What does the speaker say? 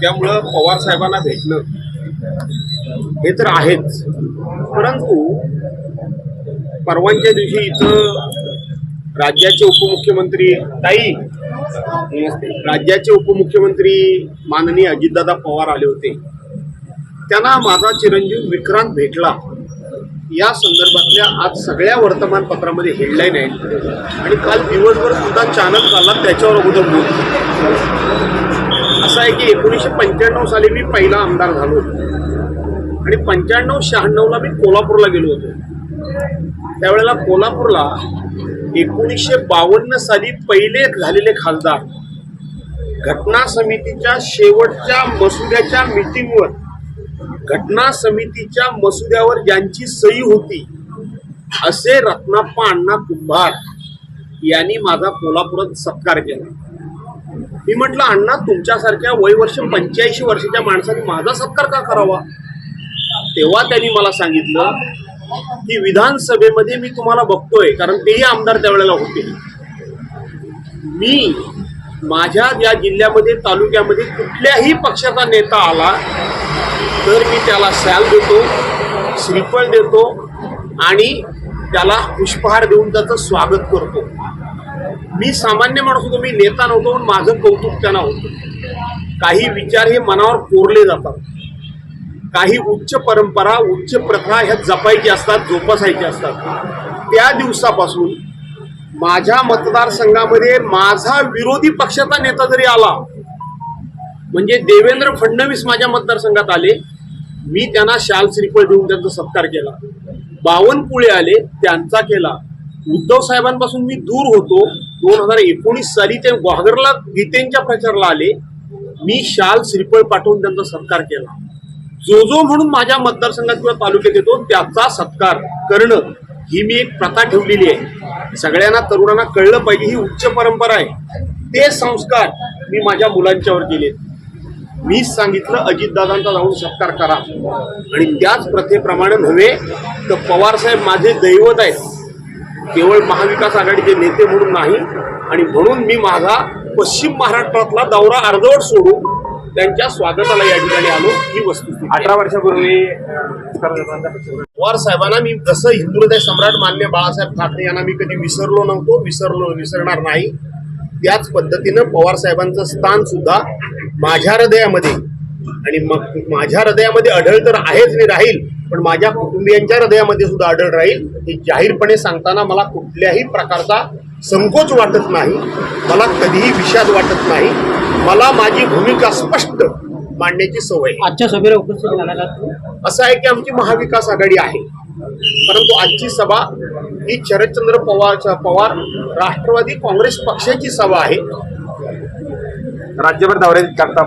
त्यामुळं पवार साहेबांना भेटणं हे तर आहेच. परंतु परवांच्या दिवशी इथं राज्याचे उपमुख्यमंत्री ताई राज्याचे उपमुख्यमंत्री माननीय अजितदादा पवार आले होते. त्यांना माझा चिरंजीव विक्रांत भेटला. या संदर्भातल्या आज सगळ्या वर्तमानपत्रामध्ये हेडलाईन आहेत आणि काल दिवसभर सुद्धा चाणक झाला त्याच्यावर अगोदर बोल असं आहे की एकोणीसशे पंच्याण्णव साली मी पहिला आमदार झालो आणि पंच्याण्णव शहाण्णवला मी कोल्हापूरला गेलो होतो. त्यावेळेला कोल्हापूरला एकोणीसशे बावन्न साली पहिले झालेले खासदार घटना समितीच्या शेवटच्या मसुद्याच्या मिटिंगवर घटना समितीच्या मसुद्यावर ज्यांची सही होती असे रत्नाप्पा अण्णा कुंभार यांनी माझा कोल्हापुरात सत्कार केला. मी म्हटलं अण्णा तुमच्यासारख्या वयवर्ष पंच्याऐंशी वर्षाच्या माणसाने माझा सत्कार का करावा? तेव्हा त्यांनी मला सांगितलं की विधानसभेमध्ये मी तुम्हाला बघतोय कारण तेही आमदार त्यावेळेला होते. मी माझ्या या जिल्ह्यामध्ये तालुक्यामध्ये कुठल्याही पक्षाचा नेता आला तर मी त्याला सॅल देतो श्रीफळ देतो आणि त्याला पुष्पहार देऊन त्याचं स्वागत करतो. मी सामान्य माणूस होतो मी नेता नव्हतो पण माझं कौतुक त्यांना होतं. काही विचार हे मनावर कोरले जातात. काही उच्च परंपरा उच्च प्रथा ह्या जपायची असतात जोपासायच्या असतात. त्या दिवसापासून माझ्या मतदारसंघामध्ये माझा विरोधी पक्षाचा नेता जरी आला म्हणजे देवेंद्र फडणवीस माझ्या मतदारसंघात आले मी त्यांना शाल श्रीफळ देऊन त्यांचा सत्कार केला. बावनकुळे आले त्यांचा केला. उद्धव साहेबांपासून मी दूर होतो. दोन हजार एकोणीस साली ते ग्वागरला गीतेंच्या प्रचाराला आले. मी शाल श्रीफळ पाठवून त्यांचा सत्कार केला. जो जो म्हणून माझ्या मतदारसंघात किंवा तालुक्यात येतो त्याचा सत्कार करणं ही मी एक प्रथा ठेवलेली आहे. सगळ्यांना तरुणांना कळलं पाहिजे ही उच्च परंपरा आहे. ते संस्कार मी माझ्या मुलांच्यावर केले मीच सांगितलं अजितदादांचा जाऊन सत्कार करा. आणि त्याच प्रथेप्रमाणे नव्हे तर पवारसाहेब माझे दैवत आहेत. केवळ महाविकास आघाडीचे नेते म्हणून नाही आणि म्हणून मी माझा पश्चिम महाराष्ट्रातला दौरा अर्धवट सोडून त्यांच्या स्वागताला या ठिकाणी आलो ही आहे. अठरा वर्षापूर्वी. पवार साहेबांना मी जसं हिंदू हृदय सम्राट मान्य बाळासाहेब ठाकरे यांना मी कधी विसरलो नव्हतो विसरलो विसरणार नाही त्याच पद्धतीनं पवार साहेबांचं स्थान सुद्धा माझ्या हृदयामध्ये आणि मग माझ्या हृदयामध्ये आढळ तर आहेच नाही राहील पण माझ्या कुटुंबियांच्या हृदयामध्ये सुद्धा आढळ राहील हे जाहीरपणे सांगताना मला कुठल्याही प्रकारचा संकोच वाटत नाही मला कधीही विषाद वाटत नाही मला माझी भूमिका स्पष्ट मांडण्याची सवय आहे. आजच्या सभेला उपस्थित राहणार असं आहे की आमची महाविकास आघाडी आहे परंतु आजची सभा ही शरदचंद्र पवार पवार राष्ट्रवादी काँग्रेस पक्षाची सभा आहे. राज्यभर दौरे करता.